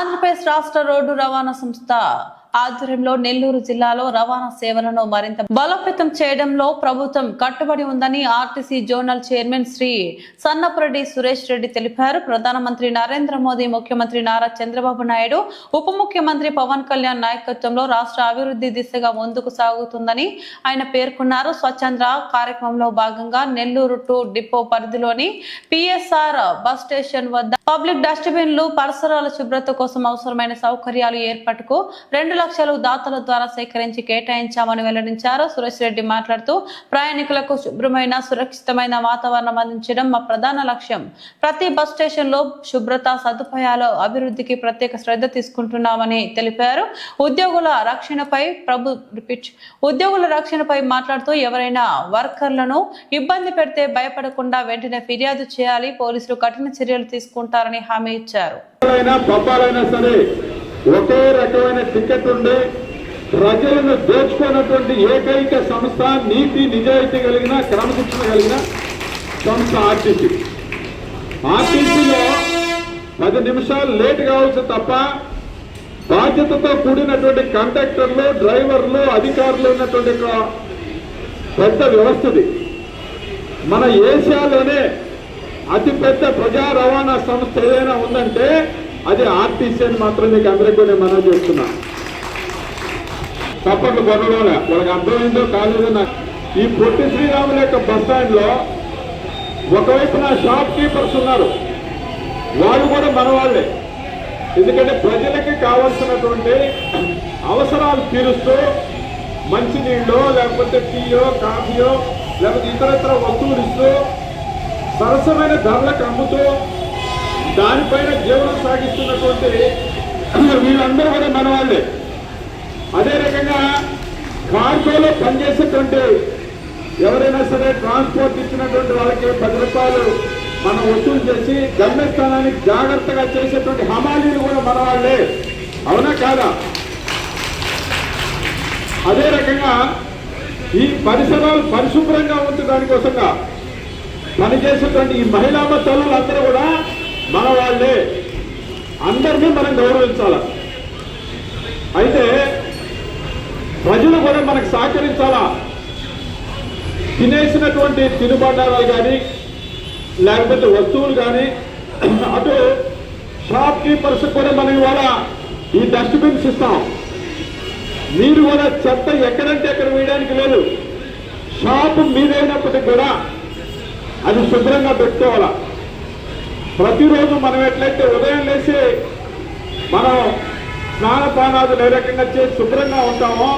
ఆంధ్రప్రదేశ్ రాష్ట్ర రోడ్డు రవాణా సంస్థ ఆధ్వర్యంలో నెల్లూరు జిల్లాలో రవాణా సేవలను మరింత బలోపేతం చేయడంలో ప్రభుత్వం కట్టుబడి ఉందని RTC zonal chairman Shri Sannapureddy Suresh Reddy తెలిపారు. ప్రధానమంత్రి నరేంద్ర మోదీ ముఖ్యమంత్రి నారా చంద్రబాబు నాయుడు ఉప ముఖ్యమంత్రి పవన్ కళ్యాణ్ నాయకత్వంలో రాష్ట్ర అభివృద్ధి దిశగా ముందుకు సాగుతుందని ఆయన పేర్కొన్నారు. స్వచ్ఛంద్ర కార్యక్రమంలో భాగంగా నెల్లూరు టు డిపో పరిధిలోని పిఎస్ఆర్ బస్ స్టేషన్ వద్ద పబ్లిక్ డస్ట్బిన్లు పరిసరాల శుభ్రత కోసం అవసరమైన సౌకర్యాలు ఏర్పాటుకు రెండు లక్షలు దాతల ద్వారా సేకరించి కేటాయించామని వెల్లడించారు. సురేష్ రెడ్డి మాట్లాడుతూ ప్రయాణికులకు శుభ్రమైన సురక్షితమైన వాతావరణం అందించడం మా ప్రధాన లక్ష్యం. ప్రతి బస్ స్టేషన్లో శుభ్రత సదుపాయాల అభివృద్ధికి ప్రత్యేక శ్రద్ధ తీసుకుంటున్నామని తెలిపారు. ఉద్యోగుల రక్షణపై ప్రభు రిపీట్ ఉద్యోగుల రక్షణపై మాట్లాడుతూ ఎవరైనా వర్కర్లను ఇబ్బంది పెడితే భయపడకుండా వెంటనే ఫిర్యాదు చేయాలి పోలీసులు కఠిన చర్యలు తీసుకుంటారని హామీ ఇచ్చారు. ఒకే రకమైన టికెట్ ఉండే ప్రజలను దోచుకున్నటువంటి ఏకైక సంస్థ నీతి నిజాయితీ కలిగిన క్రమశిక్షణ కలిగిన సంస్థ ఆర్టీసీ. ఆర్టీసీలో పది నిమిషాలు లేట్ కావచ్చు తప్ప బాధ్యతతో కూడినటువంటి కండక్టర్లు డ్రైవర్లు అధికారులు ఉన్నటువంటి పెద్ద వ్యవస్థది. మన ఏషియాలోనే అతిపెద్ద ప్రజా రవాణా సంస్థ ఏదైనా ఉందంటే అది ఆర్టీసీ అని మాత్రం మీకు అందరికీ నేను మనం చేస్తున్నా. తప్పట్లు కొనడంలే వాళ్ళకి అర్థమైందో కాలేదో నాకు ఈ పొట్టి శ్రీరాముల యొక్క బస్ స్టాండ్లో ఒకవైపున షాప్ కీపర్స్ ఉన్నారు. వాళ్ళు కూడా మన వాళ్ళే ఎందుకంటే ప్రజలకి కావాల్సినటువంటి అవసరాలు తీరుస్తూ మంచినీళ్ళు లేకపోతే టీయో కాఫీయో లేకపోతే ఇతరత్ర వస్తువులు ఇస్తూ సరసమైన ధరలకు అమ్ముతూ దానిపైన జీవనం సాగిస్తున్నటువంటి వీళ్ళందరూ కూడా మన వాళ్ళే అదే రకంగా కార్గోలో పనిచేసేటువంటి ఎవరైనా సరే ట్రాన్స్పోర్ట్ ఇచ్చినటువంటి వాళ్ళకి పది రూపాయలు మనం వసూలు చేసి గమ్యస్థానానికి జాగ్రత్తగా చేసేటువంటి హమాలీలు కూడా మన వాళ్ళే అవునా కాదా? అదే రకంగా ఈ పరిసరాలు పరిశుభ్రంగా ఉంచడానికి పనిచేసేటువంటి ఈ మహిళా తల్లులు అందరూ కూడా మన వాళ్ళే అందరినీ మనం గౌరవించాల? అయితే ప్రజలు కూడా మనకు సహకరించాలా? తినేసినటువంటి తినుబండారాలు కానీ లేకపోతే వస్తువులు కానీ అటు షాప్ కీపర్స్ కూడా మనం ఇవాళ ఈ డస్ట్బిన్స్ ఇస్తాం. మీరు కూడా చెత్త ఎక్కడంటే ఎక్కడ వేయడానికి లేదు. షాపు మీదైనప్పటికీ కూడా అది శుభ్రంగా పెట్టుకోవాలా? ప్రతిరోజు మనం ఎట్లయితే ఉదయం లేచి మనం స్నానపానాదులు ఏ రకంగా చేసి శుభ్రంగా ఉంటామో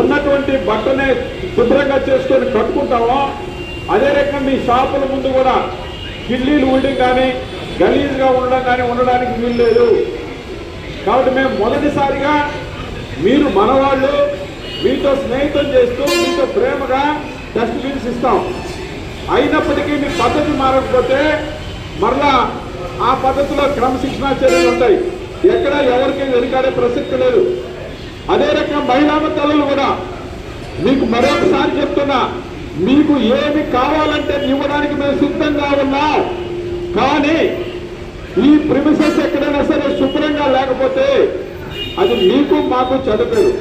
ఉన్నటువంటి బట్టనే శుభ్రంగా చేసుకొని కట్టుకుంటామో అదే రకంగా మీ షాపుల ముందు కూడా కిల్లీలు ఉండడం కానీ గలీజ్గా ఉండడం కానీ ఉండడానికి వీలు లేదు. కాబట్టి మేము మొదటిసారిగా మీరు మనవాళ్ళు మీతో స్నేహితం చేస్తూ మీతో ప్రేమగా డస్ట్బిన్స్ ఇస్తాం. అయినప్పటికీ మీ పద్ధతి మారకపోతే మరలా ఆ పద్ధతిలో క్రమశిక్షణా చర్యలు ఉంటాయి. ఎక్కడ ఎవరికి వెనుకాడే ప్రసక్తి లేదు. అదే రకంగా మహిళా తల్లులు కూడా మీకు మరొకసారి చెప్తున్నా మీకు ఏమి కావాలంటే ఇవ్వడానికి మేము సిద్ధంగా ఉన్నాం. కానీ ఈ ప్రిమిసెస్ ఎక్కడైనా సరే శుభ్రంగా లేకపోతే అది మీకు మాకు చదువులేదు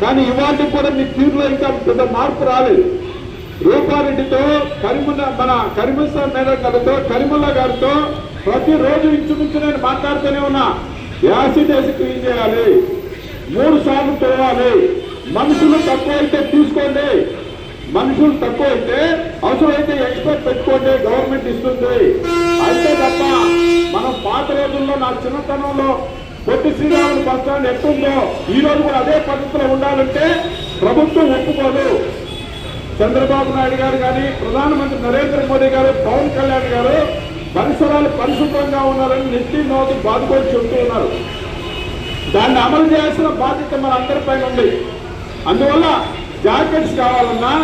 కానీ ఇవాళ కూడా మీ తీరులో ఇంకా పెద్ద మార్పు రాలేదు. రూపారెడ్డితో కరిముల మన కరిముల్ల మేడం గారితో కరిముల్ల గారితో ప్రతిరోజు ఇంచుమించు నేను మాట్లాడుతూనే ఉన్నా. యాసిడ్ వేసి క్లీన్ చేయాలి? మూడు సార్లు తోవాలి. మనుషులు తక్కువ అయితే తీసుకోండి. మనుషులు తక్కువ అయితే అవసరమైతే ఎక్స్పర్ట్ పెట్టుకోండి గవర్నమెంట్ ఇస్తుంది. అంతే తప్ప మనం పాత రోజుల్లో నా చిన్నతనంలో పొట్టి శ్రీరాములు బస్ స్టాండ్ ఎట్టుందో ఈ రోజు కూడా అదే పద్ధతిలో ఉండాలంటే ప్రభుత్వం ఒప్పుకోదు. చంద్రబాబు నాయుడు గారు కానీ ప్రధానమంత్రి నరేంద్ర మోదీ గారు పవన్ కళ్యాణ్ గారు పరిసరాలు పరిశుభ్రంగా ఉన్నారని నెత్తి నోటి బాధపడి చెబుతూ ఉన్నారు. దాన్ని అమలు చేయాల్సిన బాధ్యత మన అందరిపైన ఉంది. అందువల్ల జాకెట్స్ కావాలన్నా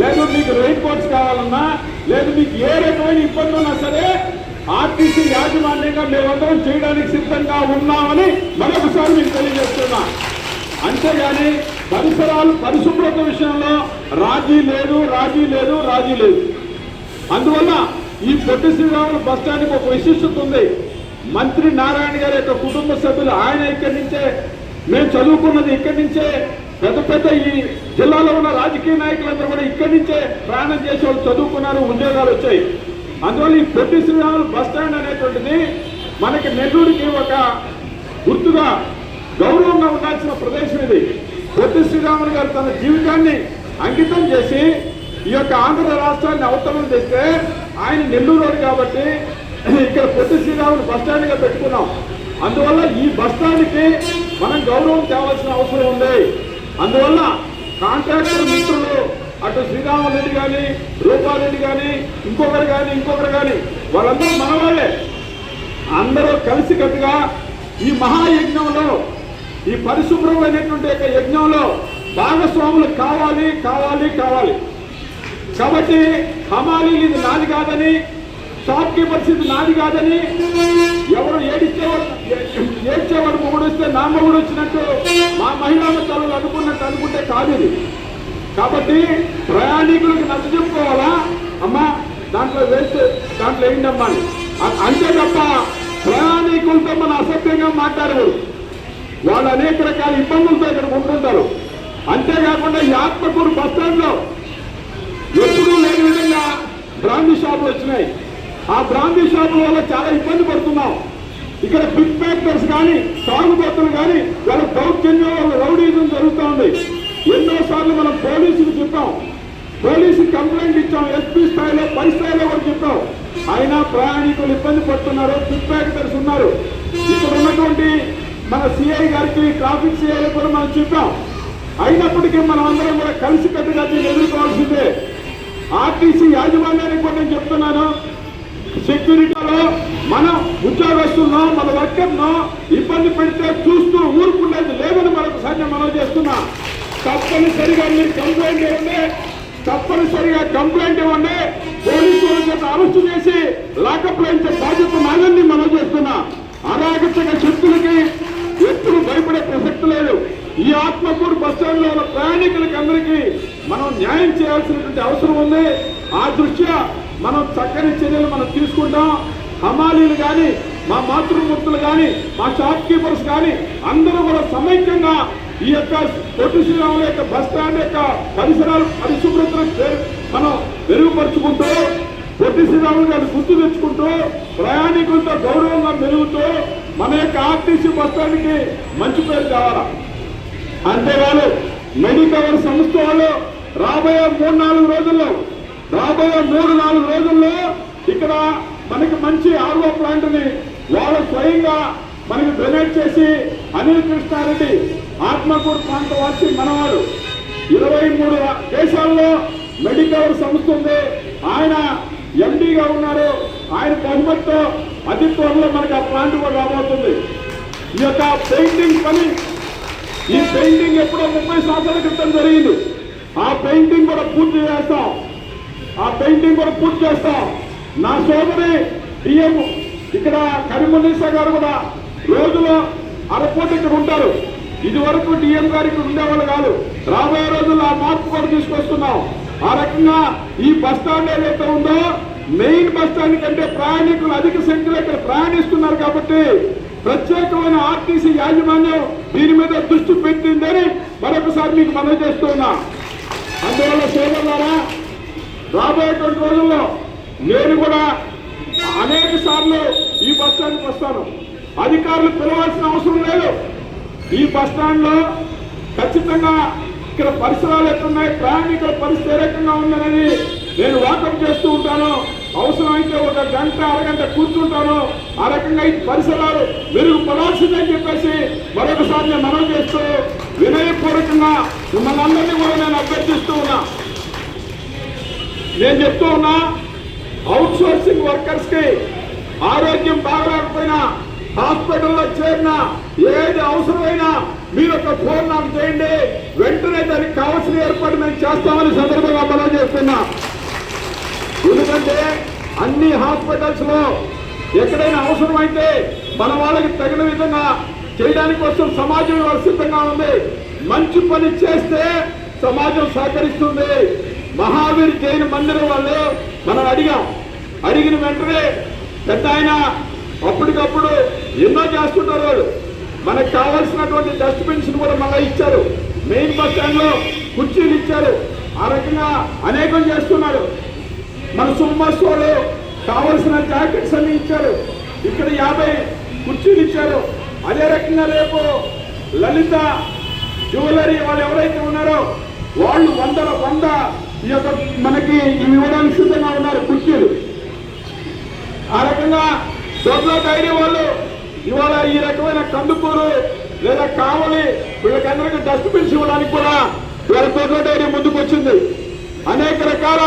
లేదు మీకు రెయిన్ కోట్స్ కావాలన్నా లేదు మీకు ఏ రకమైన ఇబ్బంది ఉన్నా సరే ఆర్టీసీ యాజమాన్యంగా మేమందరం చేయడానికి సిద్ధంగా ఉన్నామని మరొకసారి మీకు తెలియజేస్తున్నా. అంతేగాని పరిసరాలు పరిశుభ్రత విషయంలో రాజీ లేదు రాజీ లేదు రాజీ లేదు. అందువల్ల ఈ పొట్టి శ్రీరాములు బస్ స్టాండ్కి ఒక విశిష్టత ఉంది. మంత్రి నారాయణ గారి యొక్క కుటుంబ సభ్యులు ఆయన ఇక్కడి నుంచే మేము చదువుకున్నది ఇక్కడి నుంచే పెద్ద పెద్ద ఈ జిల్లాలో ఉన్న రాజకీయ నాయకులందరూ కూడా ఇక్కడి నుంచే ప్రయాణం చేసే వాళ్ళు చదువుకున్నారు ఉద్యోగాలు వచ్చాయి. అందువల్ల ఈ పొట్టి శ్రీరాములు బస్ స్టాండ్ అనేటువంటిది మనకి నెల్లూరుకి ఒక గుర్తుగా గౌరవంగా ఉండాల్సిన ప్రదేశం ఇది. పొట్టి శ్రీరాములు గారు తన జీవితాన్ని అంకితం చేసి ఈ యొక్క ఆంధ్ర రాష్ట్రాన్ని అవతలం తెస్తే ఆయన నెల్లూరు కాబట్టి ఇక్కడ పొట్టి శ్రీరాములు బస్ స్టాండ్గా పెట్టుకున్నాం. అందువల్ల ఈ బస్ స్టాండ్కి మనం గౌరవం తేవాల్సిన అవసరం ఉంది. అందువల్ల కాంట్రాక్టర్ మిత్రులు అటు శ్రీరామరెడ్డి కానీ రూపారెడ్డి కానీ ఇంకొకరు కానీ ఇంకొకరు కానీ వాళ్ళందరూ మన వాళ్ళే అందరూ కలిసికట్టుగా ఈ మహాయజ్ఞంలో ఈ పరిశుభ్రమైనటువంటి యొక్క యజ్ఞంలో భాగస్వాములు కావాలి కావాలి కావాలి. కాబట్టి హమాలి ఇది నాది కాదని షాప్ కీపర్స్ ఇది నాది కాదని ఎవరు ఏడిచ్చేవాడు ఏడ్చేవాడు మొగుడు వస్తే నా మొగుడు వచ్చినట్టు మా మహిళా తల్లులు అనుకున్నట్టు అనుకుంటే కాదు ఇది. కాబట్టి ప్రయాణికులకు నచ్చ చెప్పుకోవాలా? అమ్మా దాంట్లో వేస్తే దాంట్లో ఏంటమ్మా అని. అంతే తప్ప ప్రయాణికులతో మన అసభ్యంగా మాట్లాడకూడదు. వాళ్ళు అనేక రకాల ఇబ్బందులతో ఇక్కడ ఉంటుంటారు అంతేకాకుండా ఈ ఆత్మకూరు బస్టాండ్లో ఎప్పుడూ లేని విధంగా బ్రాందీ షాపులు వచ్చినాయి. ఆ బ్రాందీ షాపుల వల్ల చాలా ఇబ్బంది పడుతున్నాం. ఇక్కడ బిగ్ ఫ్యాక్టర్స్ కానీ తాగుబోతులు కానీ వాళ్ళ దౌర్జన్యం వాళ్ళ రౌడీజం జరుగుతూ ఉంది. ఎన్నోసార్లు మనం పోలీసులు చెప్పాం. పోలీసు కంప్లైంట్ ఇచ్చాం. ఎస్పీ స్థాయిలో పై స్థాయిలో కూడా చెప్పాం. అయినా ప్రయాణికులు ఇబ్బంది పడుతున్నారు. బిగ్ ఫ్యాక్టర్స్ ఉన్నారు. ఇక్కడ ఉన్నటువంటి మన సిఐ గారికి ట్రాఫిక్ సిఐ కూడా మనం చెప్పాం. అయినప్పటికీ మనం అందరం కూడా కలిసికట్టుగా దీన్ని ఎదుర్కోవాల్సిందే. ఆర్టీసీ యాజమాన్యానికి కూడా నేను చెప్తున్నాను. సెక్యూరిటీలో మనం ఉద్యోగస్తులను మన వర్కర్ను ఇబ్బంది పెడితే చూస్తూ ఊరుకునేది లేదని మరొకసారి మనం చేస్తున్నా. తప్పనిసరిగా మీరు కంప్లైంట్ ఇవ్వండి. తప్పనిసరిగా కంప్లైంట్ ఇవ్వండి. పోలీసు వాళ్ళ చేత అరెస్ట్ చేసి లాకప్ ఇచ్చే బాధ్యత నాదని మనం చేస్తున్నా. అరాగతగా శక్తులకి ఎప్పుడు భయపడే ప్రసక్తి లేదు. ఈ ఆత్మకూరు బస్ స్టాండ్లో ఉన్న ప్రయాణికులకి అందరికీ మనం న్యాయం చేయాల్సినటువంటి అవసరం ఉంది. ఆ దృష్ట్యా మనం చక్కని చర్యలు మనం తీసుకుంటాం. హమాలీలు కానీ మా మాతృమూర్తులు కానీ మా షాప్ కీపర్స్ కానీ అందరూ కూడా సమైక్యంగా ఈ యొక్క పొట్టి శ్రీరాముల యొక్క బస్ స్టాండ్ యొక్క పరిసరాలు పరిశుభ్రతను మనం మెరుగుపరుచుకుంటూ పొట్టి శ్రీరాములు గారిని గుర్తు తెచ్చుకుంటూ ప్రయాణికులతో గౌరవంగా మెరుగుతూ మన యొక్క ఆర్టీసీ బస్టాండ్కి మంచి పేరు కావాలా అంతేకాదు మెడికవర్ సంస్థ వాళ్ళు రాబోయే మూడు నాలుగు రోజుల్లో రాబోయే మూడు నాలుగు రోజుల్లో ఇక్కడ మనకి మంచి ఆర్వో ప్లాంట్ని వాళ్ళు స్వయంగా మనకి డొనేట్ చేసి అనిల్ కృష్ణారెడ్డి ఆత్మకూరు ప్రాంత వచ్చి మనవాడు. ఇరవై మూడు దేశాల్లో మెడికవర్ సంస్థ ఉంది. ఆయన ఎండీగా ఉన్నారు. ఆయన బహుమతితో అతి త్వరలో మనకి ఆ ప్లాంట్ కూడా రాబోతుంది. ఈ యొక్క పెయింటింగ్ పని ఈ పెయింటింగ్ ఎప్పుడో ముప్పై సంవత్సరాల క్రితం జరిగింది. ఆ పెయింటింగ్ కూడా పూర్తి చేస్తాం. ఆ పెయింటింగ్ కూడా పూర్తి చేస్తాం. నా సోదరి డిఎం ఇక్కడ కరీమున్నీసా గారు కూడా రోజులో అరపూట ఇక్కడ ఉంటారు. ఇది వరకు డిఎం గారు ఇక్కడ ఉండేవాళ్ళు కాదు. రాబోయే రోజుల్లో ఆ మార్పు కూడా తీసుకొస్తున్నాం. ఆ రకంగా ఈ బస్ స్టాండ్ ఏదైతే ఉందో మెయిన్ బస్ స్టాండ్ కంటే ప్రయాణికులు అధిక సంఖ్యలో ఇక్కడ ప్రయాణిస్తున్నారు కాబట్టి ప్రత్యేకమైన ఆర్టీసీ యాజమాన్యం దీని మీద దృష్టి పెట్టిందని మరొకసారి మీకు మనవి చేస్తున్నా అందువల్ల సోదరులారా రాబోయేటువంటి రోజుల్లో నేను కూడా అనేక సార్లు ఈ బస్ స్టాండ్కి వస్తాను. అధికారులు పిలవాల్సిన అవసరం లేదు. ఈ బస్ స్టాండ్లో ఖచ్చితంగా ఇక్కడ పరిసరాలు ఎట్లున్నాయి ప్రయాణికుల పరిస్థితి ఏ రకంగా ఉందనేది నేను వాకప్ చేస్తూ ఉంటాను. అవసరమైతే ఒక గంట అరగంట కూర్చుంటాను. ఆ రకంగా ఈ పరిసరాలు మెరుగుపడాల్సిందని చెప్పేసి మరొకసారి నేను మనం చేస్తూ వినయపూర్వకంగా మిమ్మల్ని అందరినీ కూడా నేను అభ్యర్థిస్తూ ఉన్నా. నేను చెప్తూ ఉన్నా అవుట్ సోర్సింగ్ వర్కర్స్కి ఆరోగ్యం బాగలేకపోయినా హాస్పిటల్లో చేరినా ఏది అవసరమైనా మీరు ఒక ఫోన్ నాకు చేయండి. వెంటనే దానికి కావాల్సిన ఏర్పాటు మేము చేస్తామని సందర్భంగా మనం చేస్తున్నాం. ఎందుకంటే అన్ని హాస్పిటల్స్లో ఎక్కడైనా అవసరమైతే మన వాళ్ళకి తగిన విధంగా చేయడానికి కోసం సమాజం సిద్ధంగా ఉంది. మంచి పని చేస్తే సమాజం సహకరిస్తుంది. మహావీర్ జైన్ మందిరం వాళ్ళు మనం అడిగాం. అడిగిన వెంటనే పెద్ద ఆయన అప్పటికప్పుడు ఎన్నో చేస్తుంటారు వాళ్ళు. మనకు కావాల్సినటువంటి డస్ట్బిన్స్ కూడా మళ్ళీ ఇచ్చారు. మెయిన్ బస్ స్టాండ్లో కుర్చీలు ఇచ్చారు. ఆ రకంగా అనేకం చేస్తున్నారు. మన సుమస్ వాళ్ళు కావలసిన జాకెట్స్ అన్ని ఇచ్చారు. ఇక్కడ యాభై కుర్చీలు ఇచ్చారు. అదే రకంగా రేపు లలిత జ్యువెలరీ వాళ్ళు ఎవరైతే ఉన్నారో వాళ్ళు వందల వంద ఈ యొక్క మనకి ఇవి ఇవ్వడానికి సిద్ధంగా ఉన్నారు కుర్చీలు. ఆ రకంగా దొడ్ల డైరీ వాళ్ళు ఇవాళ ఈ రకమైన కందుకూరు లేదా కావలి వీళ్ళకందరికీ డస్ట్బిన్స్ ఇవ్వడానికి కూడా వీళ్ళ దొడ్ల డైరీ ముందుకు వచ్చింది అనేక రకాల